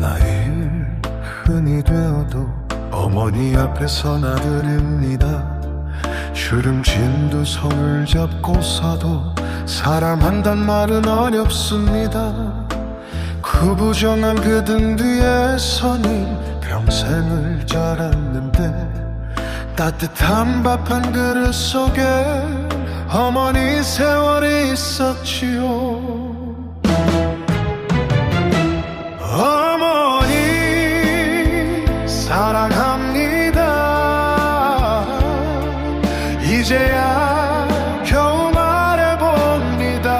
나이 흔히 되어도 어머니 앞에서 나들입니다. 주름진 두 손을 잡고서도 사랑한단 말은 어렵습니다. 그 부정한 그등 뒤에 서는 평생을 자랐는데 따뜻한 밥 한 그릇 속에 어머니 세월이 있었지요. 이제야 겨우 말해봅니다.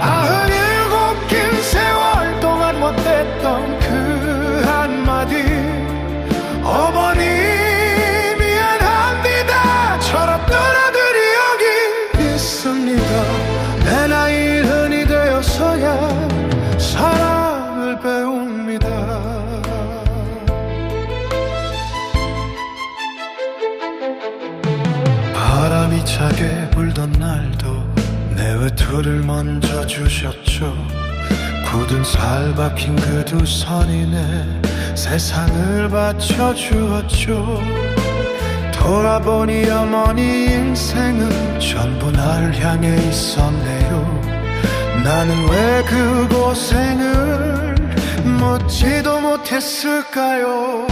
아흔 일곱 긴 세월 동안 못했던 그 차게 불던 날도 내 외투를 먼저 주셨죠. 굳은 살 박힌 그두내 세상을 받쳐주었죠. 돌아보니 어머니 인생은 전부 날 향해 있었네요. 나는 왜 그 고생을 묻지도 못했을까요